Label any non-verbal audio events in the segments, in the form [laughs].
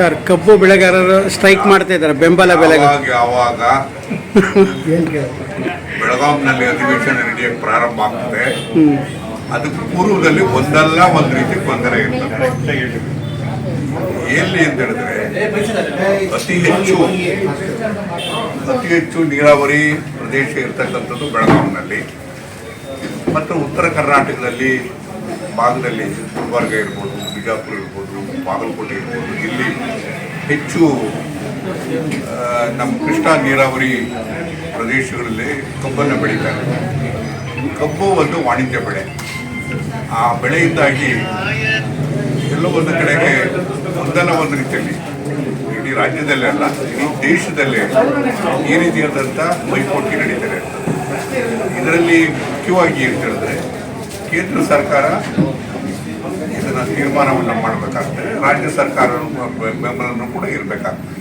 Sir ಕಬ್ಬು ಬೆಳೆಗಾರರು strike ಮಾಡ್ತಾ ಇದ್ದಾರೆ ಬೆಂಬಲ ಬೆಲೆಗೆ ಯಾವಾಗ ಯಾವಾಗ? [laughs] ಬೆಳಗಾಂನಲ್ಲಿ ಅಧಿವೇಶನ ನಡೆಯಕ್ಕೆ ಪ್ರಾರಂಭ ಆಗ್ತದೆ. ಅದಕ್ಕೆ ಪೂರ್ವದಲ್ಲಿ ಒಂದಲ್ಲ ಒಂದು ರೀತಿ ಗೊಂದಲ ಇರ್ತದೆ. ಎಲ್ಲಿ ಅಂತ ಹೇಳಿದ್ರೆ ಅತಿ ಹೆಚ್ಚು ಅತಿ ಹೆಚ್ಚು ನೀರಾವರಿ ಪ್ರದೇಶ ಇರ್ತಕ್ಕಂಥದ್ದು ಬೆಳಗಾಂನಲ್ಲಿ. ಮತ್ತು ಉತ್ತರ ಕರ್ನಾಟಕದಲ್ಲಿ ಭಾಗದಲ್ಲಿ ಗುಲ್ಬರ್ಗ ಇರ್ಬೋದು ಬಿಜಾಪುರ ಇರ್ಬೋದು ಬಾಗಲಕೋಟೆ ಇರ್ಬೋದು ಇಲ್ಲಿ ಹೆಚ್ಚು ನಮ್ಮ ಕೃಷ್ಣಾ ನೀರಾವರಿ ಪ್ರದೇಶಗಳಲ್ಲಿ ಕಬ್ಬನ್ನು ಬೆಳೀತಾರೆ. ಕಬ್ಬು ಒಂದು ವಾಣಿಜ್ಯ ಬೆಳೆ. ಆ ಬೆಳೆಯಿಂದಾಗಿ ಎಲ್ಲೋ ಒಂದು ಕಡೆಗೆ ಒಂದಲ್ಲ ಒಂದು ರೀತಿಯಲ್ಲಿ ಇಡೀ ರಾಜ್ಯದಲ್ಲೇ ಅಲ್ಲ, ಇಡೀ ದೇಶದಲ್ಲೇ ಈ ರೀತಿಯಾದಂಥ ಪೈಪೋಟಿ ನಡೀತಾರೆ ಇದರಲ್ಲಿ ಮುಖ್ಯವಾಗಿ ಅಂತ ಹೇಳಿದ್ರೆ ಕೇಂದ್ರ ಸರ್ಕಾರ ಇದನ್ನ ತೀರ್ಮಾನವನ್ನು ಮಾಡಬೇಕಾಗ್ತದೆ. ರಾಜ್ಯ ಸರ್ಕಾರ ಬೆಂಬಲನೂ ಕೂಡ ಇರಬೇಕಾಗ್ತದೆ.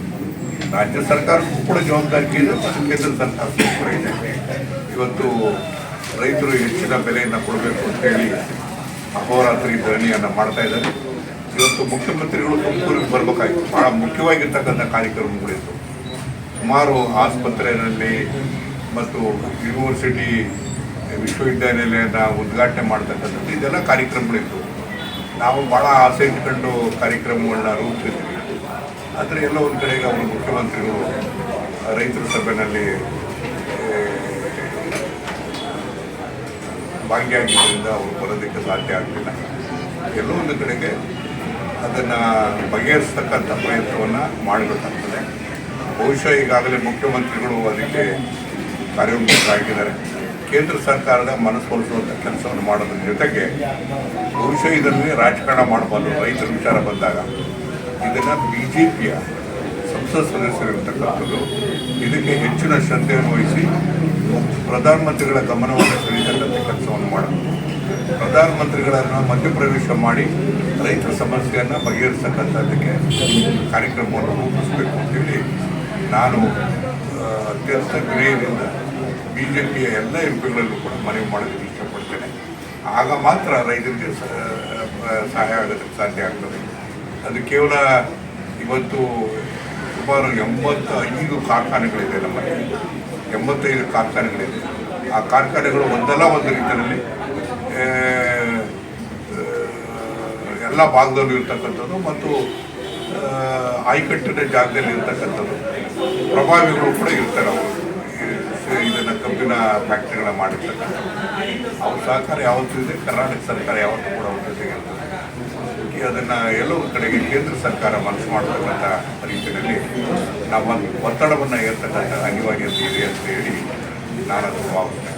ರಾಜ್ಯ ಸರ್ಕಾರಕ್ಕೂ ಕೂಡ ಜವಾಬ್ದಾರಿ ಇದೆ, ಮತ್ತು ಕೇಂದ್ರ ಸರ್ಕಾರಕ್ಕೂ ಕೂಡ ಇದೆ. ಇವತ್ತು ರೈತರು ಹೆಚ್ಚಿನ ಬೆಲೆಯನ್ನು ಕೊಡಬೇಕು ಅಂತೇಳಿ ಅಹೋರಾತ್ರಿ ಧರಣಿಯನ್ನು ಮಾಡ್ತಾ ಇದ್ದಾರೆ. ಇವತ್ತು ಮುಖ್ಯಮಂತ್ರಿಗಳು ತುಮಕೂರಿಗೆ ಬರಬೇಕಾಗಿತ್ತು ಬಹಳ ಮುಖ್ಯವಾಗಿರ್ತಕ್ಕಂಥ ಕಾರ್ಯಕ್ರಮಗಳಿತ್ತು ಸುಮಾರು ಆಸ್ಪತ್ರೆಯಲ್ಲಿ ಮತ್ತು ಯೂನಿವರ್ಸಿಟಿ ವಿಶ್ವವಿದ್ಯಾನಿಲಯನ ಉದ್ಘಾಟನೆ ಮಾಡ್ತಕ್ಕಂಥದ್ದು. ಇದೆಲ್ಲ ಕಾರ್ಯಕ್ರಮಗಳಿತ್ತು. ನಾವು ಭಾಳ ಆಸೆ ಇಟ್ಕೊಂಡು ಕಾರ್ಯಕ್ರಮಗಳನ್ನ ರೂಪಿಸಿದ್ವಿ. ಆದರೆ ಎಲ್ಲ ಒಂದು ಕಡೆಗೆ ಅವರು ಮುಖ್ಯಮಂತ್ರಿಗಳು, ರೈತರ ಸಭೆಯಲ್ಲಿ ಭಾಗಿಯಾಗಿದ್ದರಿಂದ ಅವರು ಬರೋದಕ್ಕೆ ಸಾಧ್ಯ ಆಗಲಿಲ್ಲ. ಎಲ್ಲೋ ಒಂದು ಕಡೆಗೆ ಅದನ್ನು ಬಗೆಹರಿಸ್ತಕ್ಕಂಥ ಪ್ರಯತ್ನವನ್ನು ಮಾಡಬೇಕಾಗ್ತದೆ. ಬಹುಶಃ ಈಗಾಗಲೇ ಮುಖ್ಯಮಂತ್ರಿಗಳು ಅದಕ್ಕೆ ಕಾರ್ಯೋನ್ಮುಖರಾಗಿದ್ದಾರೆ ಕೇಂದ್ರ ಸರ್ಕಾರದ ಮನಸ್ಸೊಲಿಸುವಂಥ ಕೆಲಸವನ್ನು ಮಾಡೋದ್ರ ಜೊತೆಗೆ ಬಹುಶಃ ಇದರಲ್ಲಿ ರಾಜಕಾರಣ ಮಾಡಬಾರ್ದು, ರೈತರ ವಿಚಾರ ಬಂದಾಗ. ಇದನ್ನು ಬಿ ಜೆ ಪಿಯ ಸಂಸತ್ ಸದಸ್ಯರಿರ್ತಕ್ಕಂಥದ್ದು ಇದಕ್ಕೆ ಹೆಚ್ಚಿನ ಶ್ರದ್ಧೆಯನ್ನು ವಹಿಸಿ ಪ್ರಧಾನಮಂತ್ರಿಗಳ ಗಮನವನ್ನು ಸೆಳೀತಕ್ಕಂಥ ಕೆಲಸವನ್ನು ಮಾಡಬೇಕು ಪ್ರಧಾನಮಂತ್ರಿಗಳನ್ನು ಮಧ್ಯಪ್ರವೇಶ ಮಾಡಿ ರೈತರ ಸಮಸ್ಯೆಯನ್ನು ಬಗೆಹರಿಸತಕ್ಕಂಥದ್ದಕ್ಕೆ ಕಾರ್ಯಕ್ರಮವನ್ನು ರೂಪಿಸಬೇಕು ಅಂತೇಳಿ ನಾನು ಅತ್ಯಂತ ವಿನಯದಿಂದ ಬಿ ಜೆ ಪಿಯ ಎಲ್ಲ ಎಂ ಪಿಗಳಲ್ಲೂ ಕೂಡ ಮನವಿ ಮಾಡೋದಕ್ಕೆ ಇಷ್ಟಪಡ್ತೇನೆ. ಆಗ ಮಾತ್ರ ರೈತರಿಗೆ ಸಹಾಯ ಆಗೋದಕ್ಕೆ ಸಾಧ್ಯ ಆಗ್ತದೆ. ಅದು ಕೇವಲ ಇವತ್ತು ಸುಮಾರು ಎಂಬತ್ತ ಐದು ಕಾರ್ಖಾನೆಗಳಿದೆ ನಮ್ಮಲ್ಲಿ. ಎಂಬತ್ತೈದು ಕಾರ್ಖಾನೆಗಳಿದೆ. ಆ ಕಾರ್ಖಾನೆಗಳು ಒಂದಲ್ಲ ಒಂದು ರೀತಿಯಲ್ಲಿ ಎಲ್ಲ ಭಾಗದಲ್ಲೂ ಇರ್ತಕ್ಕಂಥದ್ದು ಮತ್ತು ಆಯ್ಕಟ್ಟಿನ ಜಾಗದಲ್ಲಿ ಇರ್ತಕ್ಕಂಥದ್ದು. ಪ್ರಭಾವಿಗಳು ಕೂಡ ಇರ್ತಾರೆ ಅವರು. ಕಬ್ಬಿನ ಮಾಡಿರ್ತಕ್ಕಂಥ ಅವ್ರ ಸಹಕಾರ ಯಾವತ್ತೂ ಇದೆ ಕರ್ನಾಟಕ ಸರ್ಕಾರ ಯಾವತ್ತೂ ಕೂಡ ಅವ್ರ ಜೊತೆಗೆ ಇರ್ತದೆ ಅದನ್ನು ಎಲ್ಲೋ ಕಡೆಗೆ ಕೇಂದ್ರ ಸರ್ಕಾರ ಮನಸ್ಸು ಮಾಡತಕ್ಕಂಥ ರೀತಿಯಲ್ಲಿ ನಾವು ಒತ್ತಡವನ್ನು ಏರ್ತಕ್ಕಂಥ ಅನಿವಾರ್ಯತೆ ಇದೆ ಅಂತ ಹೇಳಿ ನಾನು ಅದು ಭಾವಿಸ್ತೇನೆ.